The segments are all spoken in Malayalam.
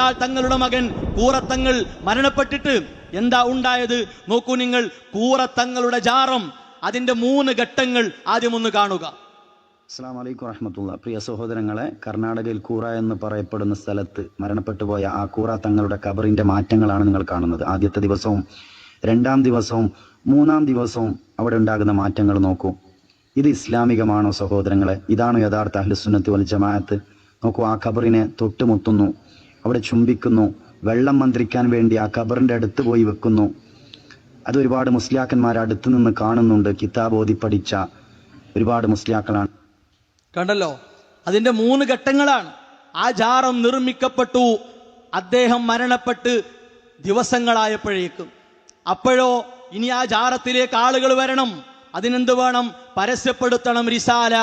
തങ്ങളുടെ മകൻ കൂറത്തങ്ങൾ മരണപ്പെട്ടിട്ട് എന്താ ഉണ്ടായത്? നോക്കൂ നിങ്ങൾ കൂറത്തങ്ങളുടെ ജാറം അതിന്റെ മൂന്ന് ഘട്ടങ്ങൾ ആദ്യം ഒന്ന് കാണുക. അസ്സാം വലൈക്കും വറഹമത്തുള്ള. പ്രിയ സഹോദരങ്ങളെ കർണാടകയിൽ കൂറ എന്ന് പറയപ്പെടുന്ന സ്ഥലത്ത് മരണപ്പെട്ടു പോയ ആ കൂറ തങ്ങളുടെ കബറിന്റെ മാറ്റങ്ങളാണ് നിങ്ങൾ കാണുന്നത്. ആദ്യത്തെ ദിവസവും രണ്ടാം ദിവസവും മൂന്നാം ദിവസവും അവിടെ ഉണ്ടാകുന്ന മാറ്റങ്ങൾ നോക്കൂ. ഇത് ഇസ്ലാമികമാണോ സഹോദരങ്ങളെ? ഇതാണോ യഥാർത്ഥ അഹ്ലുസുന്നത്ത് വൽ ജമാഅത്ത്. നോക്കൂ ആ ഖബറിനെ തൊട്ടുമുത്തുന്നു. അവിടെ ചുംബിക്കുന്നു. വെള്ളം മന്ത്രിക്കാൻ വേണ്ടി ആ ഖബറിന്റെ അടുത്ത് പോയി വെക്കുന്നു. അത് ഒരുപാട് മുസ്ലിയാക്കന്മാർ അടുത്ത് നിന്ന് കാണുന്നുണ്ട്. കിതാബ് ഓതി പഠിച്ച ഒരുപാട് മുസ്ലിയാക്കളാണ്. കണ്ടല്ലോ? അതിന്റെ മൂന്ന് ഘട്ടങ്ങളാണ്. ആ ജാറം നിർമ്മിക്കപ്പെട്ടു. അദ്ദേഹം മരണപ്പെട്ട് ദിവസങ്ങളായപ്പോഴേക്കും. അപ്പോഴോ ഇനി ആ ജാറത്തിലേക്ക് ആളുകൾ വരണം. അതിനെന്ത് വേണം? പരസ്യപ്പെടുത്തണം റിസാല.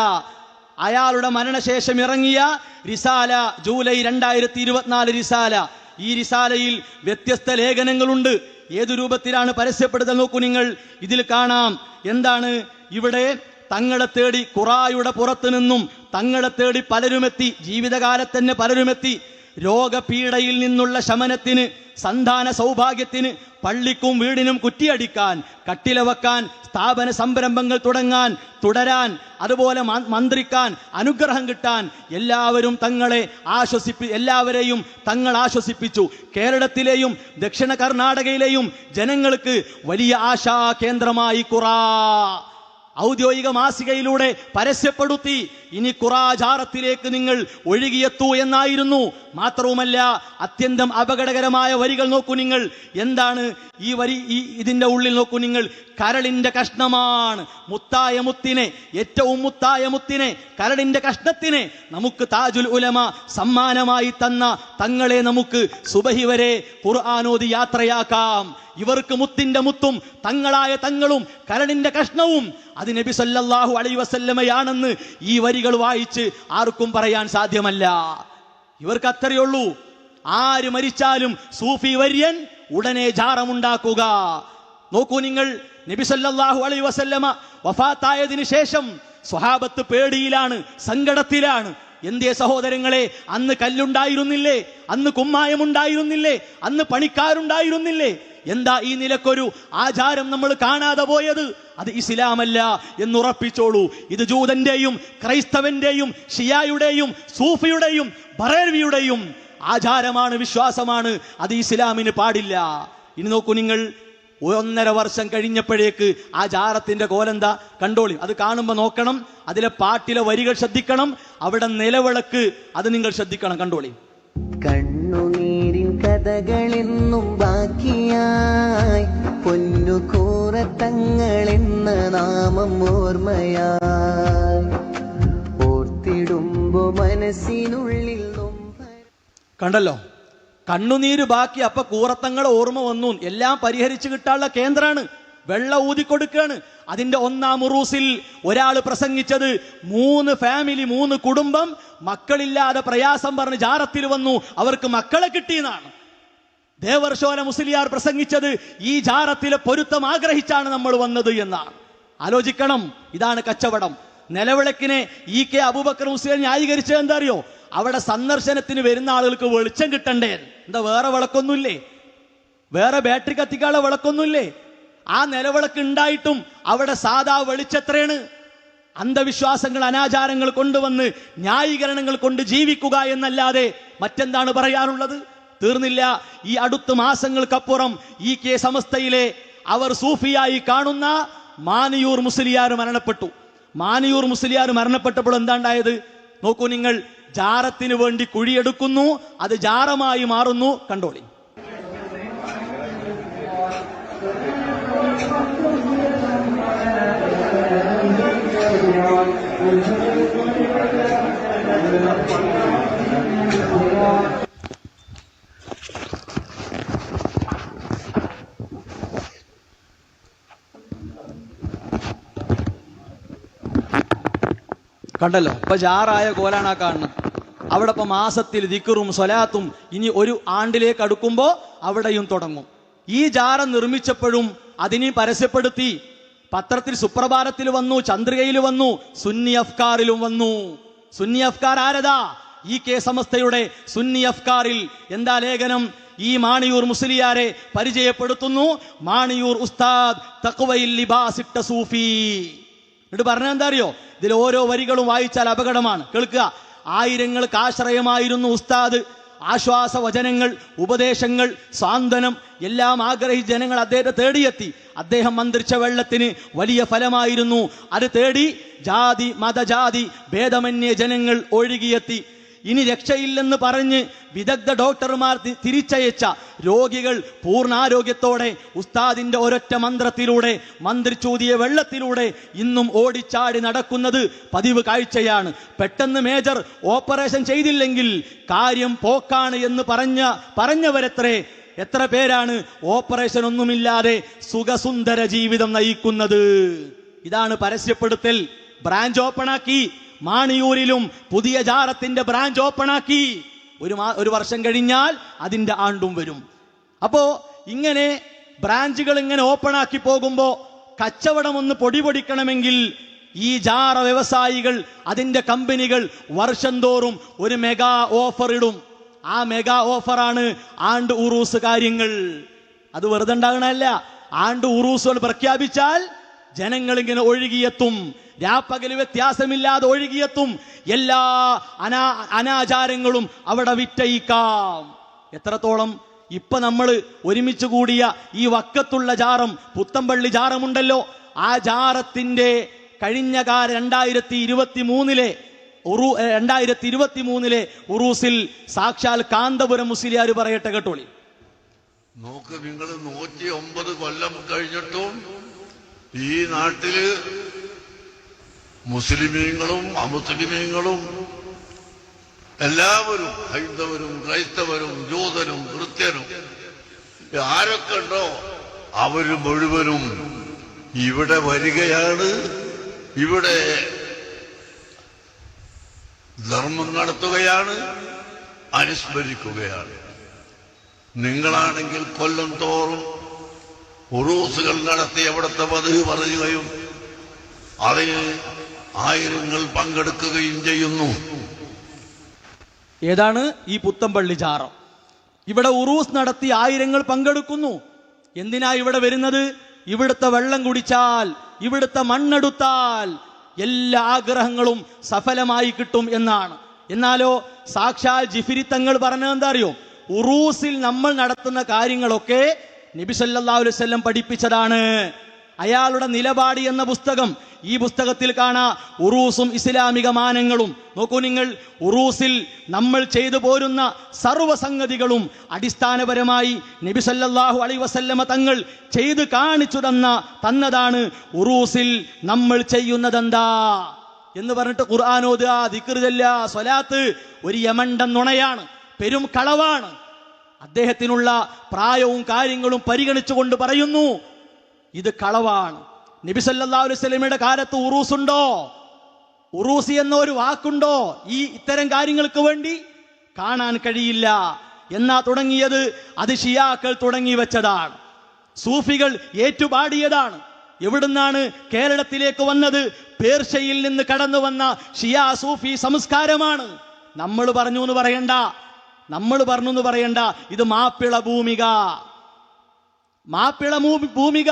അയാളുടെ മരണശേഷം ഇറങ്ങിയ റിസാല ജൂലൈ രണ്ടായിരത്തി ഇരുപത്തിനാല് റിസാല. ഈ റിസാലയിൽ വ്യത്യസ്ത ലേഖനങ്ങളുണ്ട്. ഏതു രൂപത്തിലാണ് പരസ്യപ്പെടുത്തൽ നോക്കൂ നിങ്ങൾ. ഇതിൽ കാണാം. എന്താണ്? ഇവിടെ തങ്ങളെ തേടി കുറായുടെ പുറത്തു നിന്നും തങ്ങളെ തേടി പലരുമെത്തി ജീവിതകാലത്തന്നെ പലരുമെത്തി. രോഗപീഡയിൽ നിന്നുള്ള ശമനത്തിന് സന്താന സൗഭാഗ്യത്തിന് പള്ളിക്കും വീടിനും കുറ്റിയടിക്കാൻ കട്ടില വെക്കാൻ സ്ഥാപന സംരംഭങ്ങൾ തുടങ്ങാൻ തുടരാൻ അതുപോലെ മന്ത്രിക്കാൻ അനുഗ്രഹം കിട്ടാൻ എല്ലാവരും തങ്ങളെ ആശ്വസിപ്പി എല്ലാവരെയും തങ്ങൾ ആശ്വസിപ്പിച്ചു. കേരളത്തിലെയും ദക്ഷിണ കർണാടകയിലെയും ജനങ്ങൾക്ക് വലിയ ആശാ കേന്ദ്രമായി കുറ. ഔദ്യോഗിക മാസികയിലൂടെ പരസ്യപ്പെടുത്തി ഇനി കുറാചാരത്തിലേക്ക് നിങ്ങൾ ഒഴുകിയെത്തൂ എന്നായിരുന്നു. മാത്രവുമല്ല അത്യന്തം അപകടകരമായ വരികൾ നോക്കൂ നിങ്ങൾ. എന്താണ് ഈ വരി? ഈ ഇതിന്റെ ഉള്ളിൽ നോക്കൂ നിങ്ങൾ. കരളിന്റെ കഷ്ണമാണ്. മുത്തായ മുത്തിനെ ഏറ്റവും മുത്തായ മുത്തിനെ കരളിന്റെ കഷ്ണത്തിനെ നമുക്ക് താജുൽ ഉലമ സമ്മാനമായി തന്ന തങ്ങളെ നമുക്ക് സുബഹി വരെ ഖുർആാനോദി യാത്രയാക്കാം. ഇവർക്ക് മുത്തിന്റെ മുത്തും തങ്ങളായ തങ്ങളും കരളിന്റെ കഷ്ണവും. അത് നബി സല്ലല്ലാഹു അലൈഹി വസല്ലമയാണെന്ന് ഈ വരികൾ വായിച്ച് ആർക്കും പറയാൻ സാധ്യമല്ല. ഇവർക്ക് അത്രയുള്ളൂ ആര് മരിച്ചാലും സൂഫി വര്യൻ ഉടനെ ജാറമുണ്ടാക്കുക. നോക്കൂ നിങ്ങൾ നബിസല്ലാഹു അലൈ വസല്ലമ വഫാത്തായതിനു ശേഷം സ്വഹാബത്ത് പേടിയിലാണ് സങ്കടത്തിലാണ്. എന്തേ സഹോദരങ്ങളെ അന്ന് കല്ലുണ്ടായിരുന്നില്ലേ? അന്ന് കുമ്മായമുണ്ടായിരുന്നില്ലേ? അന്ന് പണിക്കാരുണ്ടായിരുന്നില്ലേ? എന്താ ഈ നിലക്കൊരു ആചാരം നമ്മൾ കാണാതെ പോയത്? അത് ഇസ്ലാമല്ല എന്നുറപ്പിച്ചോളൂ ഇത് ജൂതന്റെയും ക്രൈസ്തവന്റെയും ഷിയായുടെയും സൂഫിയുടെയും ബറേവിയുടെയും ആചാരമാണ് വിശ്വാസമാണ്. അത് ഇസ്ലാമിന് പാടില്ല. ഇനി നോക്കൂ നിങ്ങൾ ഒന്നര വർഷം കഴിഞ്ഞപ്പോഴേക്ക് ആചാരത്തിന്റെ ജാറത്തിന്റെ കോലെന്താ? കണ്ടോളി അത് കാണുമ്പോൾ നോക്കണം അതിലെ പാട്ടിലെ വരികൾ ശ്രദ്ധിക്കണം അവിടെ നിലവിളക്ക് അത് നിങ്ങൾ ശ്രദ്ധിക്കണം കണ്ടോളി. കണ്ണുനീരിൻ കഥകളെന്നും ബാക്കിയായി പൊന്നു കൂറത്തങ്ങളെന്ന നാമം ഓർമ്മയായി. ഓർത്തിടുമ്പോ മനസ്സിനുള്ളിൽ കണ്ടല്ലോ? കണ്ണുനീര് ബാക്കി അപ്പൊ കൂറത്തങ്ങൾ ഓർമ്മ വന്നു. എല്ലാം പരിഹരിച്ചു കിട്ടാനുള്ള കേന്ദ്രാണ്. വെള്ള ഊതിക്കൊടുക്കുകയാണ് അതിന്റെ ഒന്നാം ഉറൂസിൽ ഒരാൾ പ്രസംഗിച്ചത് മൂന്ന് ഫാമിലി മൂന്ന് കുടുംബം മക്കളില്ലാതെ പ്രയാസം പറഞ്ഞ് ജാറത്തിൽ വന്നു. അവർക്ക് മക്കളെ കിട്ടിയെന്നാണ് ദേവർഷോല മുസ്ലിയാർ പ്രസംഗിച്ചത് ഈ ജാറത്തിലെ പൊരുത്തം ആഗ്രഹിച്ചാണ് നമ്മൾ വന്നത് എന്നാണ്. ആലോചിക്കണം ഇതാണ് കച്ചവടം. നിലവിളക്കിനെ ഇ കെ അബൂബക്കർ മുസ്ലിം ന്യായീകരിച്ചത് എന്താ അറിയോ അവിടെ സന്ദർശനത്തിന് വരുന്ന ആളുകൾക്ക് വെളിച്ചം കിട്ടണ്ടേ? എന്താ വേറെ വിളക്കൊന്നുമില്ലേ? വേറെ ബാറ്ററി കത്തിക്കാനുള്ള വിളക്കൊന്നുമില്ലേ? ആ നിലവിളക്ക് ഉണ്ടായിട്ടും അവിടെ സാധാ വെളിച്ചെത്രയാണ്? അന്ധവിശ്വാസങ്ങൾ അനാചാരങ്ങൾ കൊണ്ടുവന്ന് ന്യായീകരണങ്ങൾ കൊണ്ട് ജീവിക്കുക എന്നല്ലാതെ മറ്റെന്താണ് പറയാനുള്ളത്? തീർന്നില്ല. ഈ അടുത്ത മാസങ്ങൾക്കപ്പുറം ഈ കെ സമസ്തയിലെ അവർ സൂഫിയായി കാണുന്ന മാനിയൂർ മുസ്ലിയാർ മരണപ്പെട്ടു. മാനിയൂർ മുസ്ലിയാർ മരണപ്പെട്ടപ്പോൾ എന്താണ്ടായത്? നോക്കൂ നിങ്ങൾ ജാറത്തിന് വേണ്ടി കുഴിയെടുക്കുന്നു അത് ജാറമായി മാറുന്നു. കണ്ടോളി. കണ്ടല്ലോ? ഇപ്പൊ ജാറായ കോലാണ് ആ കാണുന്നത്. അവിടെ ഇപ്പൊ മാസത്തിൽ ദിക്കറും സ്വലാത്തും ഇനി ഒരു ആണ്ടിലേക്ക് അടുക്കുമ്പോ അവിടെയും തുടങ്ങും. ഈ ജാറ നിർമ്മിച്ചപ്പോഴും അതിനെ പരസ്യപ്പെടുത്തി പത്രത്തിൽ സുപ്രഭാതത്തിൽ വന്നു ചന്ദ്രികയിൽ വന്നു സുന്നി അഫ്കാറിലും വന്നു. സുന്നി അഫ്കാർ ആരതാ? ഈ കെ സമസ്തയുടെ സുന്നി അഫ്കാറിൽ എന്താ ലേഖനം? ഈ മാണിയൂർ മുസ്ലിയാരെ പരിചയപ്പെടുത്തുന്നു. മാണിയൂർ ഉസ്താദ് തക്വയിൽ ലിബാസിട്ട സൂഫി. എന്നിട്ട് പറഞ്ഞ എന്താ അറിയോ ഇതിൽ ഓരോ വരികളും വായിച്ചാൽ അപകടമാണ്. കേൾക്കുക. ആയിരങ്ങൾക്ക് ആശ്രയമായിരുന്നു ഉസ്താദ്. ആശ്വാസ വചനങ്ങൾ ഉപദേശങ്ങൾ സാന്ത്വനം എല്ലാം ആഗ്രഹിച്ച് ജനങ്ങൾ അദ്ദേഹത്തെ തേടിയെത്തി. അദ്ദേഹം മന്ത്രിച്ച വെള്ളത്തിന് വലിയ ഫലമായിരുന്നു. അത് തേടി ജാതി മതജാതി ഭേദമന്യ ജനങ്ങൾ ഒഴുകിയെത്തി. ഇനി രക്ഷയില്ലെന്ന് പറഞ്ഞ് വിദഗ്ധ ഡോക്ടർമാർ തിരിച്ചയച്ച രോഗികൾ പൂർണാരോഗ്യത്തോടെ ഉസ്താദിന്റെ ഒരൊറ്റ മന്ത്രത്തിലൂടെ മന്ത്രിച്ചൂതിയ വെള്ളത്തിലൂടെ ഇന്നും ഓടിച്ചാടി നടക്കുന്നത് പതിവ് കാഴ്ചയാണ്. പെട്ടെന്ന് മേജർ ഓപ്പറേഷൻ ചെയ്തില്ലെങ്കിൽ കാര്യം പോക്കാണ് എന്ന് പറഞ്ഞ പറഞ്ഞവരെത്രേ എത്ര പേരാണ് ഓപ്പറേഷൻ ഒന്നുമില്ലാതെ സുഖസുന്ദര ജീവിതം നയിക്കുന്നത്? ഇതാണ് പരസ്യപ്പെടുത്തൽ. ബ്രാഞ്ച് ഓപ്പണാക്കി. മാണിയൂരിലും പുതിയ ജാറത്തിന്റെ ബ്രാഞ്ച് ഓപ്പൺ ആക്കി ഒരു ഒരു വർഷം കഴിഞ്ഞാൽ അതിന്റെ ആണ്ടും വരും. അപ്പോ ഇങ്ങനെ ബ്രാഞ്ചുകൾ ഇങ്ങനെ ഓപ്പൺ ആക്കി പോകുമ്പോൾ കച്ചവടം ഒന്ന് പൊടി പൊടിക്കണമെങ്കിൽ ഈ ജാറ വ്യവസായികൾ അതിന്റെ കമ്പനികൾ വർഷം തോറും ഒരു മെഗാ ഓഫർ ഇടും. ആ മെഗാ ഓഫറാണ് ആണ്ട് ഉറൂസ് കാര്യങ്ങൾ. അത് വെറുതെ ഉണ്ടാകണമല്ല ആണ്ട് ഉറൂസുകൾ പ്രഖ്യാപിച്ചാൽ ജനങ്ങൾ ഇങ്ങനെ ഒഴുകിയെത്തും. രാപ്പകൽ വ്യത്യാസമില്ലാതെ ഒഴുകിയെത്തും. എല്ലാ അനാ അനാചാരങ്ങളും അവിടെ വിറ്റയിക്കാം എത്രത്തോളം ഇപ്പൊ നമ്മൾ ഒരുമിച്ച് കൂടിയ ഈ വക്കത്തുള്ള ജാറം പുത്തമ്പള്ളി ജാറമുണ്ടല്ലോ. ആ ജാറത്തിന്റെ കഴിഞ്ഞ കാല രണ്ടായിരത്തി ഇരുപത്തി മൂന്നിലെ ഉറു രണ്ടായിരത്തി ഇരുപത്തി മൂന്നിലെ ഉറൂസിൽ സാക്ഷാൽ കാന്തപുരം മുസ്ലിയാർ പറയട്ടെ കേട്ടോളി. നോക്ക് നിങ്ങൾ നൂറ്റി ഒമ്പത് കൊല്ലം കഴിഞ്ഞിട്ടും ഈ നാട്ടിൽ മുസ്ലിമീങ്ങളും അമുസ്ലിമീങ്ങളും എല്ലാവരും ഹൈന്ദവരും ക്രൈസ്തവരും ജൂതരും ക്രിസ്ത്യനും ആരൊക്കെ ഉണ്ടോ അവർ മുഴുവനും ഇവിടെ വരികയാണ്. ഇവിടെ ധർമ്മം നടത്തുകയാണ് അനുസ്മരിക്കുകയാണ്. നിങ്ങളാണെങ്കിൽ കൊല്ലം തോറും ഉറൂസുകൾ നടത്തി അവിടുത്തെ വധു പറയുകയും അതിൽ ആയിരങ്ങൾ പങ്കെടുക്കുകയും ചെയ്യുന്നു. ഏതാണ് ഈ പുത്തമ്പള്ളി ജാറം? ഇവിടെ ഉറൂസ് നടത്തി ആയിരങ്ങൾ പങ്കെടുക്കുന്നു. എന്തിനാ ഇവിടെ വരുന്നത്? ഇവിടുത്തെ വെള്ളം കുടിച്ചാൽ ഇവിടുത്തെ മണ്ണെടുത്താൽ എല്ലാ ആഗ്രഹങ്ങളും സഫലമായി കിട്ടും എന്നാണ്. എന്നാലോ സാക്ഷാൽ ജിഫിരി തങ്ങൾ പറഞ്ഞത് എന്താ അറിയോ? ഉറൂസിൽ നമ്മൾ നടത്തുന്ന കാര്യങ്ങളൊക്കെ നബി പഠിപ്പിച്ചതാണ്. അയാളുടെ നിലപാട് എന്ന പുസ്തകം ഈ പുസ്തകത്തിൽ കാണാ. ഉറൂസും ഇസ്ലാമിക മാനങ്ങളും. നോക്കൂ നിങ്ങൾ ഉറൂസിൽ നമ്മൾ ചെയ്തു പോരുന്ന സർവസംഗതികളും അടിസ്ഥാനപരമായി നബി സല്ലല്ലാഹു അലൈഹി വസല്ലമ തങ്ങൾ ചെയ്ത് കാണിച്ചു തന്ന തന്നതാണ് ഉറൂസിൽ നമ്മൾ ചെയ്യുന്നതെന്താ? എന്ന് പറഞ്ഞിട്ട് ഖുർആാനോദ ദിക്കൃതല്ല സ്വലാത്ത് ഒരു യമണ്ടൻ നുണയാണ് പെരും കളവാണ്. അദ്ദേഹത്തിനുള്ള പ്രായവും കാര്യങ്ങളും പരിഗണിച്ചുകൊണ്ട് പറയുന്നു ഇത് കളവാണ്. നബി സല്ലല്ലാഹു അലൈഹി വസല്ലമയുടെ കാലത്ത് ഉറൂസ് ഉണ്ടോ ഉറൂസി എന്ന ഒരു വാക്കുണ്ടോ? ഈ ഇത്തരം കാര്യങ്ങൾക്ക് വേണ്ടി കാണാൻ കഴിയില്ല. എന്നാ തുടങ്ങിയത്? അത് ഷിയാക്കൾ തുടങ്ങി വെച്ചതാണ്. സൂഫികൾ ഏറ്റുപാടിയതാണ്. എവിടുന്നാണ് കേരളത്തിലേക്ക് വന്നത്? പേർഷ്യയിൽ നിന്ന് കടന്നു വന്ന ഷിയാ സൂഫി സംസ്കാരമാണ്. നമ്മൾ പറഞ്ഞു എന്ന് പറയണ്ട. നമ്മൾ പറഞ്ഞു എന്ന് പറയണ്ട ഇത് മാപ്പിള ഭൂമിക. മാപ്പിള ഭൂമിക.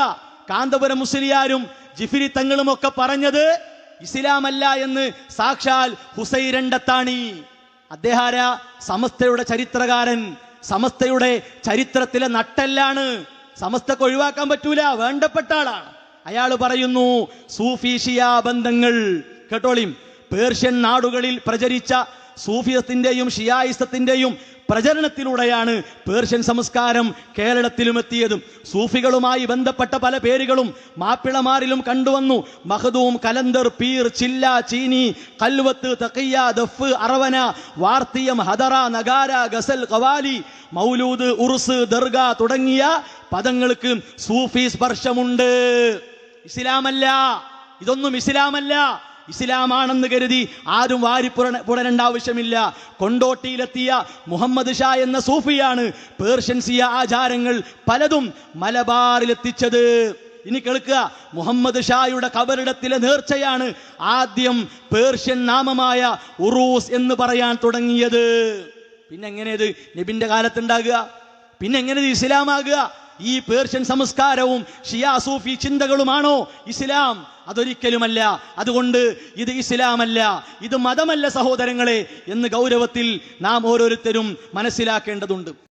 കാന്തപുരം മുസ്ലിയാരും ജിഫിരി തങ്ങളും ഒക്കെ പറഞ്ഞത് ഇസ്ലാമല്ല എന്ന് സാക്ഷാൽ ഹുസൈരണ്ടത്താണി അദ്ദേഹാര? സമസ്തയുടെ ചരിത്രകാരൻ. സമസ്തയുടെ ചരിത്രത്തിലെ നട്ടെല്ലാണ്. സമസ്തക്ക് ഒഴിവാക്കാൻ പറ്റൂല വേണ്ടപ്പെട്ട ആളാണ്. അയാൾ പറയുന്നു സൂഫീഷിയ ബന്ധങ്ങൾ. കേട്ടോളിയും പേർഷ്യൻ നാടുകളിൽ പ്രചരിച്ച സൂഫിയത്തിന്റെയും ഷിയായിസത്തിന്റെയും പ്രചരണത്തിലൂടെയാണ് പേർഷ്യൻ സംസ്കാരം കേരളത്തിലും എത്തിയതും സൂഫികളുമായി ബന്ധപ്പെട്ട പല പേരുകളും മാപ്പിളമാരിലും കണ്ടുവന്നു. മഹദൂം കലന്തർ പീർ ചില്ല ചീനി കൽവത്ത് തഖിയ ദഫ് അറവന വാർത്തിയം ഹദറ നഗാര ഗസൽ കവാലി മൗലൂദ് ഉറുസ് ദർഗ തുടങ്ങിയ പദങ്ങൾക്ക് സൂഫി സ്പർശമുണ്ട്. ഇസ്ലാമല്ല. ഇതൊന്നും ഇസ്ലാമല്ല. ഇസ്ലാമാണെന്ന് കരുതി ആരും വാരി പുടരേണ്ട ആവശ്യമില്ല. കൊണ്ടോട്ടിയിലെത്തിയ മുഹമ്മദ് ഷാ എന്ന സൂഫിയാണ് പേർഷ്യൻ സിയ ആചാരങ്ങൾ പലതും മലബാറിലെത്തിച്ചത്. ഇനി കേൾക്കുക. മുഹമ്മദ് ഷായുടെ കബറിടത്തിലെ നേർച്ചയാണ് ആദ്യം പേർഷ്യൻ നാമമായ ഉറൂസ് എന്ന് പറയാൻ തുടങ്ങിയത്. പിന്നെ എങ്ങനെ ഇത് നബിന്റെ കാലത്തുണ്ടാകുക. പിന്നെ എങ്ങനെ ഇത് ഇസ്ലാമാകുക. ഈ പേർഷ്യൻ സംസ്കാരവും ഷിയാ സൂഫി ചിന്തകളുമാണോ ഇസ്ലാം? അതൊരിക്കലുമല്ല. അതുകൊണ്ട് ഇത് ഇസ്ലാമല്ല ഇത് മതമല്ല സഹോദരങ്ങളെ എന്ന് ഗൗരവത്തിൽ നാം ഓരോരുത്തരും മനസ്സിലാക്കേണ്ടതുണ്ട്.